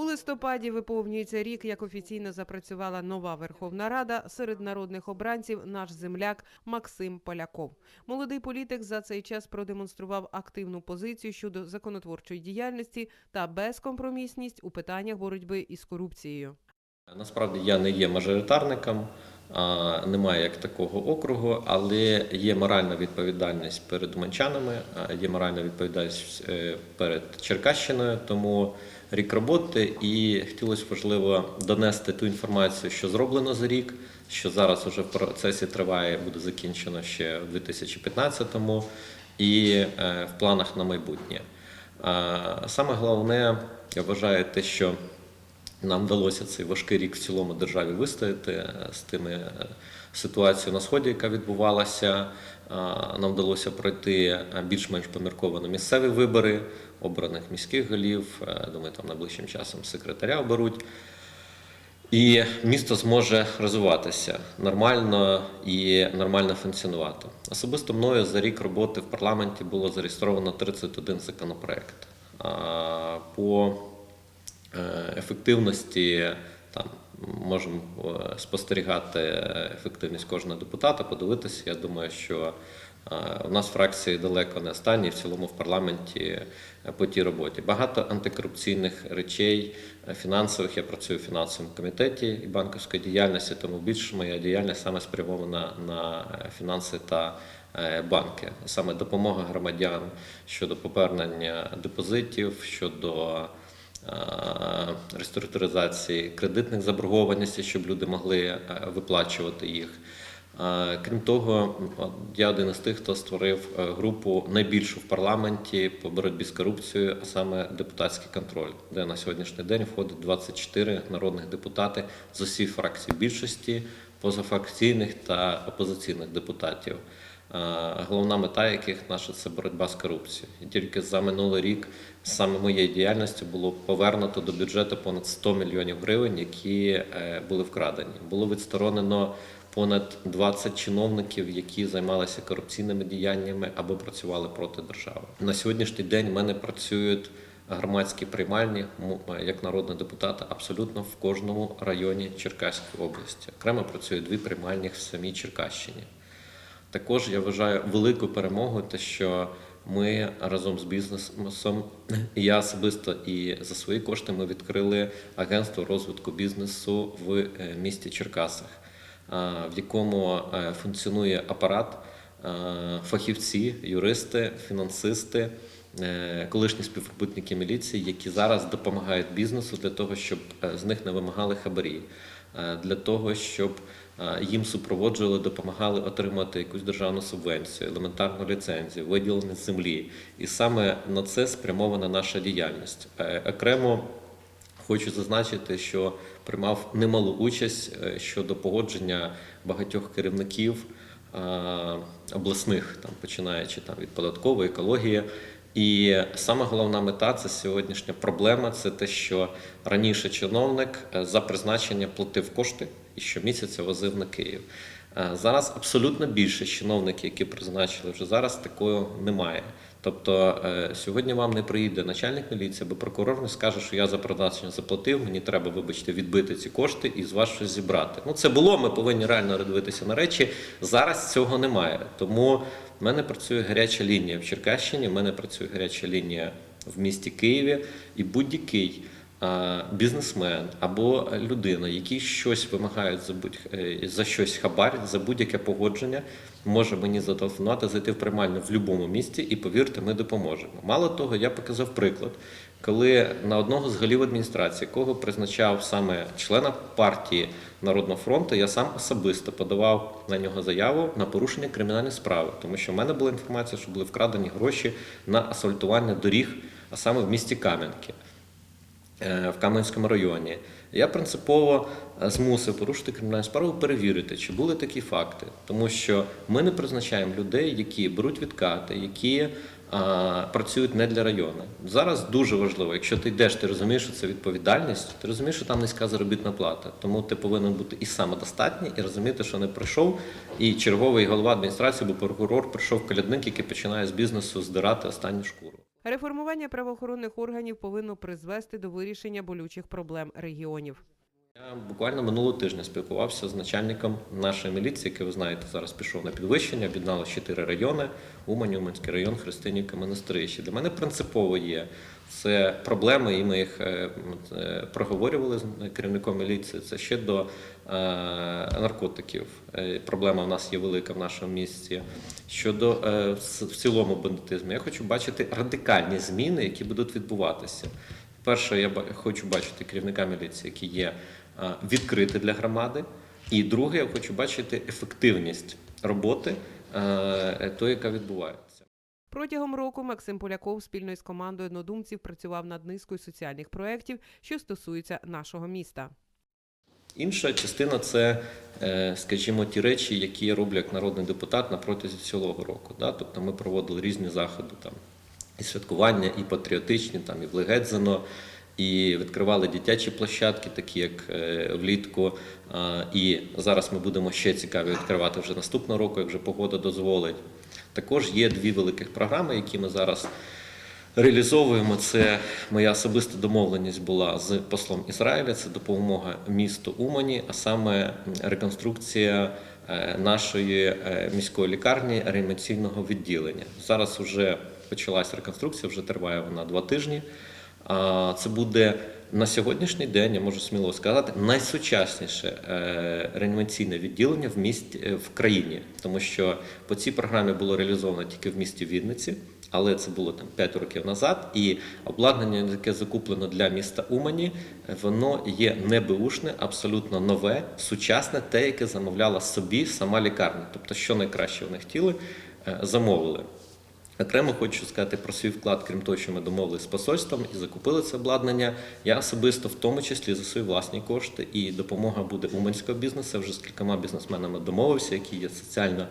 У листопаді виповнюється рік, як офіційно запрацювала нова Верховна Рада. Серед народних обранців наш земляк Максим Поляков. Молодий політик за цей час продемонстрував активну позицію щодо законотворчої діяльності та безкомпромісність у питаннях боротьби із корупцією. Насправді я не є мажоритарником, немає як такого округу, але є моральна відповідальність перед уманчанами, є моральна відповідальність е, перед Черкащиною. Тому рік роботи і хотілося важливо донести ту інформацію, що зроблено за рік, що зараз вже в процесі триває, буде закінчено ще в 2015-му, і е, в планах на майбутнє. Саме головне, я вважаю, те, що нам вдалося цей важкий рік в цілому державі вистояти е, з тими ситуацією на сході, яка відбувалася. Е, Нам вдалося пройти е, більш-менш помірковано місцеві вибори обраних міських голів. Е, Думаю, там найближчим часом секретаря оберуть. І місто зможе розвиватися нормально і нормально функціонувати. Особисто мною за рік роботи в парламенті було зареєстровано 31 законопроект. По ефективності там можемо е, спостерігати ефективність кожного депутата, подивитися. Я думаю, що е, у нас фракції далеко не останні, в цілому в парламенті е, по тій роботі. Багато антикорупційних речей, фінансових. Я працюю в фінансовому комітеті і банківської діяльності, тому більше моя діяльність саме спрямована на фінанси та банки, саме допомога громадян щодо повернення депозитів, щодо реструктуризації кредитних заборгованостей, щоб люди могли е, виплачувати їх. Е, Крім того, я один із тих, хто створив е, групу найбільшу в парламенті по боротьбі з корупцією, а саме депутатський контроль, де на сьогоднішній день входить 24 народних депутати з усіх фракцій більшості, позафракційних та опозиційних депутатів. Головна мета яких наша це боротьба з корупцією. І тільки за минулий рік саме моєї діяльності було повернуто до бюджету понад 100 мільйонів гривень, які е, були вкрадені. Було відсторонено понад 20 чиновників, які займалися корупційними діяннями або працювали проти держави. На сьогоднішній день в мене працюють громадські приймальні як народного депутата абсолютно в кожному районі Черкаської області. Окремо працює дві приймальні в самій Черкащині. Також я вважаю великою перемогою те, що ми разом з бізнесом, я особисто і за свої кошти ми відкрили агентство розвитку бізнесу в е, місті Черкасах, в якому е, функціонує апарат, фахівці, юристи, фінансисти, е, колишні співробітники міліції, які зараз допомагають бізнесу для того, щоб з них не вимагали хабарі, для того, щоб е, їм супроводжували, допомагали отримати якусь державну субвенцію, елементарну ліцензію, виділення землі. І саме на це спрямована наша діяльність. Е, Окремо Хочу зазначити, що приймав немалу участь е, щодо погодження багатьох керівників е, обласних, там починаючи там від податкової екології. І саме головна мета це сьогоднішня проблема. Це те, що раніше чиновник е, за призначення платив кошти і щомісяця возив на Київ. Е, Зараз абсолютно більше чиновників, які призначили вже зараз, такого немає. Тобто е, сьогодні вам не приїде начальник міліції або прокурор не скаже, що я за призначення заплатив, мені треба, вибачте, відбити ці кошти і з вас щось зібрати. Ну це було, ми повинні реально дивитися на речі. Зараз цього немає. Тому в мене працює гаряча лінія в Черкащині, в мене працює гаряча лінія в місті Києві, і будь-який бізнесмен або людина, які щось вимагають за будь е, за щось хабар, за будь-яке погодження, може мені зателефонувати, зайти в приймальню в будь-якому місті, і повірте, ми допоможемо. Мало того, я показав приклад, коли на одного з голів адміністрації, якого призначав саме члена партії Народного фронту, я сам особисто подавав на нього заяву на порушення кримінальної справи, тому що в мене була інформація, що були вкрадені гроші на асфальтування доріг, а саме в місті Кам'янки в Кам'янському районі. Я принципово е, змусив порушити кримінальну справу, перевірити, чи були такі факти, тому що ми не призначаємо людей, які беруть відкати, які а, працюють не для району. Зараз дуже важливо, якщо ти йдеш, ти розумієш, що це відповідальність, ти розумієш, що там низька заробітна плата. Тому ти повинен бути і самодостатній, і розуміти, що не прийшов, і черговий голова адміністрації або прокурор прийшов колядник, який починає з бізнесу здирати останню шкуру. Реформування правоохоронних органів повинно призвести до вирішення болючих проблем регіонів. Я буквально минулого тижня спілкувався з начальником нашої міліції, який ви знаєте, зараз пішов на підвищення, об'єднало чотири райони: Умань, Уманський район, Христинівка, Монастирище. Для мене принципово є це проблеми, і ми їх е, е, проговорювали з керівником міліції. Це ще до е, наркотиків. Е, Проблема в нас є велика в нашому місті. Щодо е, в цілому бандитизму, я хочу бачити радикальні зміни, які будуть відбуватися. Перше, я хочу бачити керівника міліції, який є е, відкритий для громади. І друге, я хочу бачити ефективність роботи, е, тої, яка відбувається. Протягом року Максим Поляков спільно із командою однодумців працював над низкою соціальних проєктів, що стосуються нашого міста. Інша частина це, е, скажімо, ті речі, які я роблю як народний депутат на протязі цілого року. Тобто ми проводили різні заходи там і святкування, і патріотичні, там і в Легедзино, і відкривали дитячі площадки, такі як е, влітку. І зараз ми будемо ще цікаві відкривати вже наступного року, як вже погода дозволить. Також є дві великих програми, які ми зараз реалізовуємо. Це моя особиста домовленість була з послом Ізраїля. Це допомога місту Умані, а саме реконструкція е, нашої е, міської лікарні реанімаційного відділення. Зараз вже почалась реконструкція, вже триває вона два тижні. Це буде на сьогоднішній день, я можу сміло сказати, найсучасніше е, реанімаційне відділення в місті е, в країні, тому що по цій програмі було реалізовано тільки в місті Вінниці, але це було там 5 років назад. І обладнання, яке закуплено для міста Умані, воно є не беушне, абсолютно нове, сучасне, те, яке замовляла собі сама лікарня. Тобто, що найкраще вони хотіли, е, замовили. Окремо хочу сказати про свій вклад, крім того, що ми домовилися з посольством і закупили це обладнання. Я особисто, в тому числі за свої власні кошти, і допомога буде уманського бізнесу. Вже з кількома бізнесменами домовився, які є соціально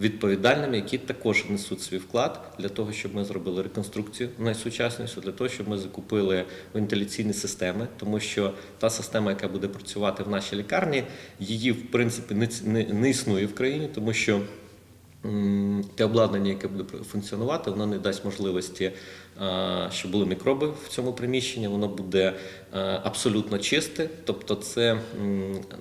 відповідальними, які також внесуть свій вклад для того, щоб ми зробили реконструкцію найсучаснішу, для того, щоб ми закупили вентиляційні системи, тому що та система, яка буде працювати в нашій лікарні, її в принципі не, не, не існує в країні, тому що. Те обладнання, яке буде функціонувати, воно не дасть можливості, щоб були мікроби в цьому приміщенні. Воно буде е, абсолютно чисте, тобто це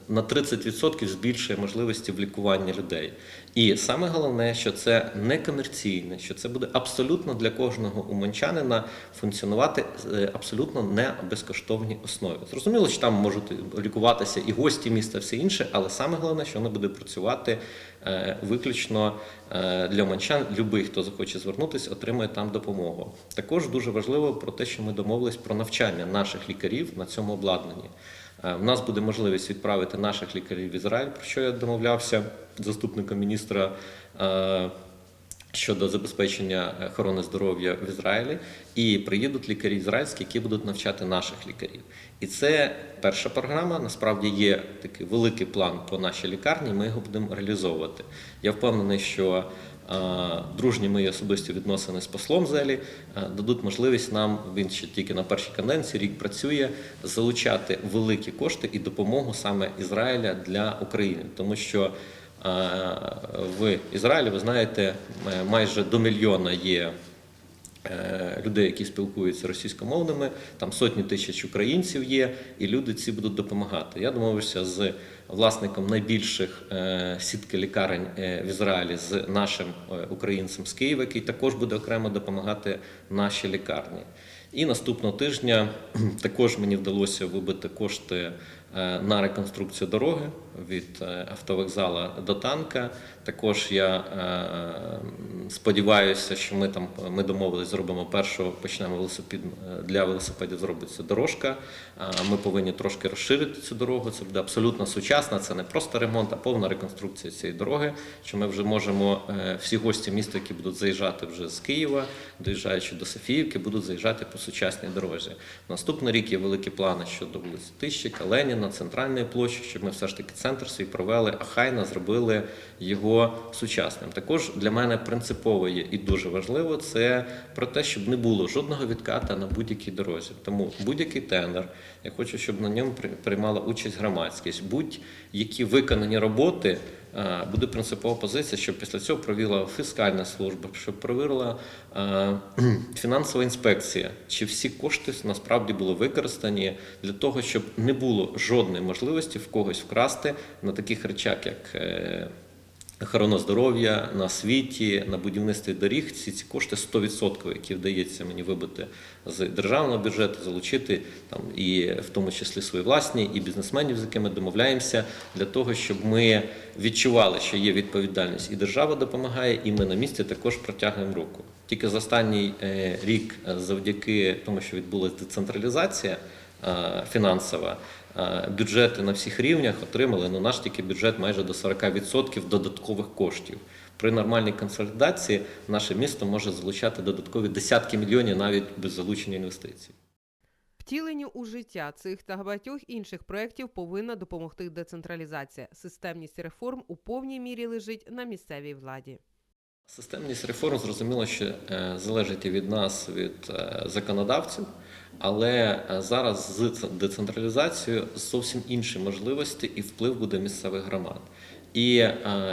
на 30% збільшує можливості в лікуванні людей. І саме головне, що це не комерційне, що це буде абсолютно для кожного уманчанина функціонувати е, абсолютно на безкоштовній основі. Зрозуміло, що там можуть лікуватися і гості міста, все інше, але саме головне, що воно буде працювати е, виключно е, для уманчан. Любий, хто захоче звернутися, отримає там допомогу. Також дуже важливо про те, що ми домовились про навчання наших лікарів на цьому обладнанні. Е, В нас буде можливість відправити наших лікарів в Ізраїль, про що я домовлявся заступником міністра. е, Щодо забезпечення охорони здоров'я в Ізраїлі, і приїдуть лікарі ізраїльські, які будуть навчати наших лікарів. І це перша програма. Насправді є такий великий план по нашій лікарні. Ми його будемо реалізовувати. Я впевнений, що е, дружні мої особисті відносини з послом Зелі е, дадуть можливість нам. Він ще тільки на першій каденції рік працює, залучати великі кошти і допомогу саме Ізраїля для України, тому що. Е, В Ізраїлі, ви знаєте, е, майже до мільйона є людей, які спілкуються російськомовними, там сотні тисяч українців є, і люди ці будуть допомагати. Я домовився з власником найбільших е, сітки лікарень е, в Ізраїлі з нашим е, українцем з Києва, який також буде окремо допомагати нашій лікарні. І наступного тижня також мені вдалося вибити кошти е, на реконструкцію дороги від е, автовокзала до танка. Також я е, сподіваюся, що ми там ми домовились, зробимо першу, почнемо велосипед е, для велосипедів. Зробиться дорожка. Ми повинні трошки розширити цю дорогу. Це буде абсолютно сучасна. Це не просто ремонт, а повна реконструкція цієї дороги. Що ми вже можемо всі гості міста, які будуть заїжджати вже з Києва, доїжджаючи до Софіївки, будуть заїжджати по сучасній дорозі. Наступний рік є великі плани щодо вулиці Тищика, Леніна, центральної площі, щоб ми все ж таки центр свій провели, а хайна зробили його сучасним. Також для мене принципово є і дуже важливо це про те, щоб не було жодного відката на будь-якій дорозі. Тому будь-який тендер, я хочу, щоб на ньому при- приймала участь громадськість. Будь-які виконані роботи буде принципова позиція, щоб після цього провіла фіскальна служба, щоб провірила е, фінансова інспекція, чи всі кошти насправді були використані для того, щоб не було жодної можливості в когось вкрасти на таких речах, як е, охорона здоров'я на світі, на будівництві доріг. Всі ці кошти 100%, які вдається мені вибити з державного бюджету, залучити там і в тому числі свої власні, і бізнесменів, з якими домовляємося, для того, щоб ми відчували, що є відповідальність, і держава допомагає, і ми на місці також протягуємо руку. Тільки за останній е, рік, е, завдяки тому, що відбулася децентралізація е, фінансова, бюджети на всіх рівнях отримали ну, наш тільки бюджет майже до 40% додаткових коштів. При нормальній консолідації наше місто може залучати додаткові десятки мільйонів навіть без залучення інвестицій. Втіленню у життя цих та багатьох інших проєктів повинна допомогти децентралізація. Системність реформ у повній мірі лежить на місцевій владі. Системність реформ зрозуміло, що е, залежить від нас, від е, законодавців, але е, зараз з децентралізацією зовсім інші можливості і вплив буде місцевих громад. І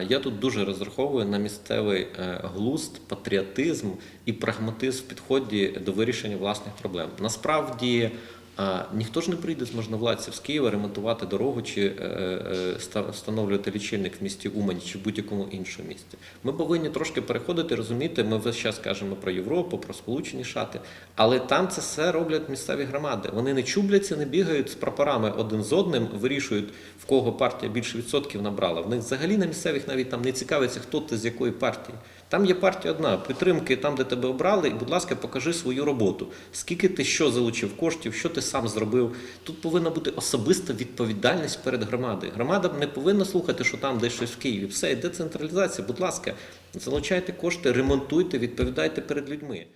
я тут дуже розраховую на місцевий глузд, патріотизм і прагматизм в підході до вирішення власних проблем. Насправді. А ніхто ж не прийде з можновладців з Києва ремонтувати дорогу чи е, е, ста- встановлювати лічильник в місті Умані чи в будь-якому іншому місті. Ми повинні трошки переходити, розуміти. Ми весь час кажемо про Європу, про Сполучені Штати, але там це все роблять місцеві громади. Вони не чубляться, не бігають з прапорами один з одним, вирішують в кого партія більше відсотків набрала. В них взагалі на місцевих навіть там не цікавиться, хто ти з якої партії. Там є партія одна, підтримки там, де тебе обрали, і, будь ласка, покажи свою роботу. Скільки ти що залучив коштів, що ти сам зробив. Тут повинна бути особиста відповідальність перед громадою. Громада не повинна слухати, що там десь щось в Києві. Все, децентралізація, будь ласка, залучайте кошти, ремонтуйте, відповідайте перед людьми.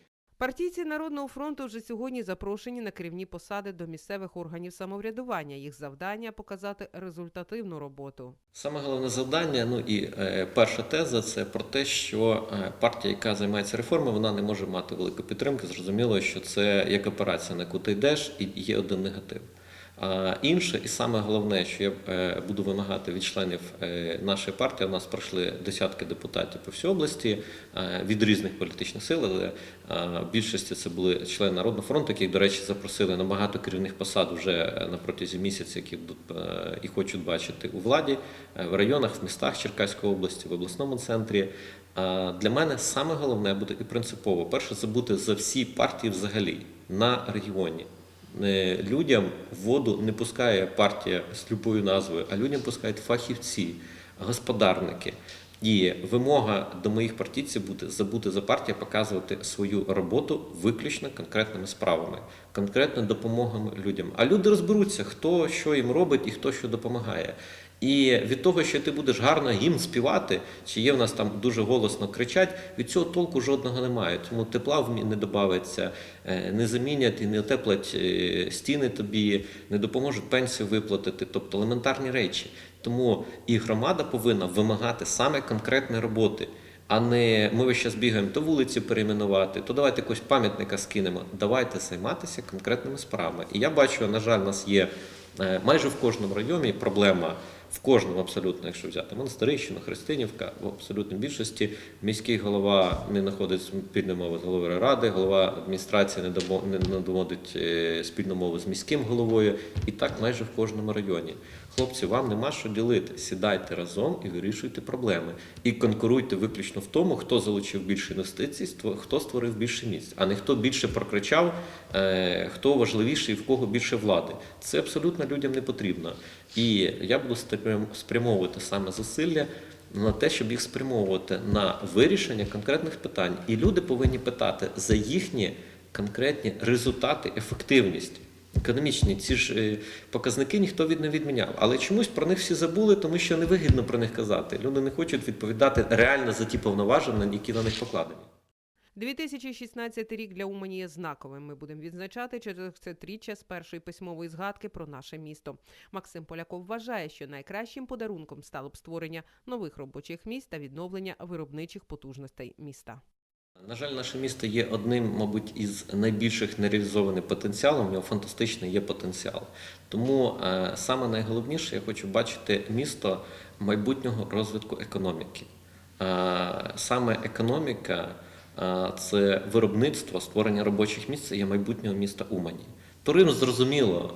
Партійці Народного фронту вже сьогодні запрошені на керівні посади до місцевих органів самоврядування. Їх завдання показати результативну роботу. Саме головне завдання, ну і е, перша теза це про те, що е, партія, яка займається реформою, вона не може мати великої підтримки. Зрозуміло, що це як операція, на яку ти йдеш, і є один негатив. А інше, і саме головне, що я е, буду вимагати від членів е, нашої партії, у нас пройшли десятки депутатів по всій області е, від різних політичних сил, але в більшості це були члени Народного фронту, яких, до речі, запросили на багато керівних посад вже на протязі місяця, які і хочуть бачити у владі в районах, в містах Черкаської області, в обласному центрі. Для мене саме головне буде і принципово перше забути за всі партії взагалі на регіоні. Е, Людям воду не пускає партія з любою назвою, а людям пускають фахівці, господарники. І вимога до моїх партійців буде забути за партію, показувати свою роботу виключно конкретними справами, конкретно допомогами людям. А люди розберуться, хто що їм робить і хто що допомагає. І від того, що ти будеш гарно гімн співати, чи є в нас там дуже голосно кричать, від цього толку жодного немає. Тому тепла в не додається, не замінять і не отеплять е, стіни тобі, не допоможуть пенсію виплатити, тобто елементарні речі. Тому і громада повинна вимагати саме конкретної роботи. А не ми весь час бігаємо то вулиці перейменувати, то давайте якогось пам'ятника скинемо. Давайте займатися конкретними справами. І я бачу, на жаль, у нас є е, майже в кожному районі проблема. В кожному абсолютно, якщо взяти Монастирищину, Христинівка, в абсолютній більшості міський голова не знаходить спільної мови з головою ради, голова адміністрації не доводить е, спільну мову з міським головою, і так майже в кожному районі. Хлопці, вам нема що ділити. Сідайте разом і вирішуйте проблеми. І конкуруйте виключно в тому, хто залучив більше інвестицій, хто створив більше місць, а не хто більше прокричав, е, хто важливіший і в кого більше влади. Це абсолютно людям не потрібно. І я буду спрям- спрямовувати саме зусилля на те, щоб їх спрямовувати на вирішення конкретних питань. І люди повинні питати за їхні конкретні результати, ефективність. Економічні ці ж е, показники ніхто від не відміняв, але чомусь про них всі забули, тому що невигідно про них казати. Люди не хочуть відповідати реально за ті повноваження, які на них покладені. 2016 рік для Умані є знаковим. Ми будемо відзначати через це тріччя з першої письмової згадки про наше місто. Максим Поляков вважає, що найкращим подарунком стало б створення нових робочих місць та відновлення виробничих потужностей міста. На жаль, наше місто є одним, мабуть, із найбільших нереалізованих потенціалів. У нього фантастичний є потенціал. Тому е, саме найголовніше, я хочу бачити місто майбутнього розвитку економіки. Е, Саме економіка це виробництво, створення робочих місць є майбутнього міста Умані. Туризм зрозуміло,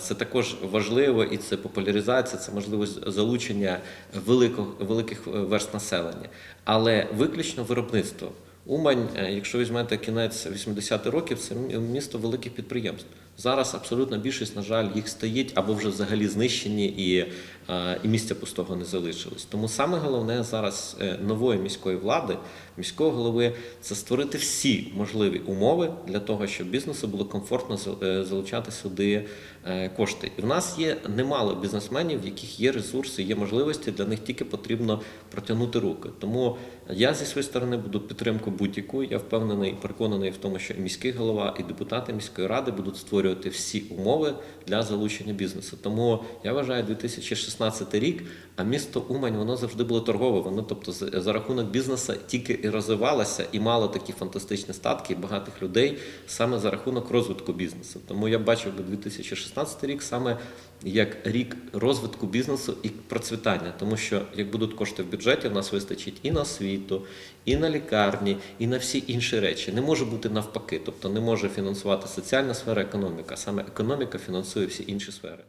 це також важливо, і це популяризація, це можливість залучення великого, великих верст населення, але виключно виробництво. Умань, е, якщо візьмете кінець 80-х років, це місто великих підприємств. Зараз абсолютно більшість, на жаль, їх стоїть або вже взагалі знищені, і, е, і місця пустого не залишилось. Тому саме головне зараз е, нової міської влади, міського голови, це створити всі можливі умови для того, щоб бізнесу було комфортно е, залучати сюди кошти. І в нас є немало бізнесменів, в яких є ресурси, є можливості. Для них тільки потрібно протягнути руки. Тому я зі своєї сторони буду підтримку будь-яку. Я впевнений переконаний в тому, що і міський голова, і депутати міської ради будуть створювати всі умови для залучення бізнесу. Тому я вважаю 2016 рік, а місто Умань воно завжди було торгове. Воно, тобто, за рахунок бізнесу тільки і розвивалося, і мало такі фантастичні статки і багатих людей саме за рахунок розвитку бізнесу. Тому я бачив би 2016 рік саме як рік розвитку бізнесу і процвітання, тому що як будуть кошти в бюджеті, в нас вистачить і на освіту, і на лікарні, і на всі інші речі. Не може бути навпаки, тобто не може фінансувати соціальна сфера економіка. Саме економіка фінансує всі інші сфери.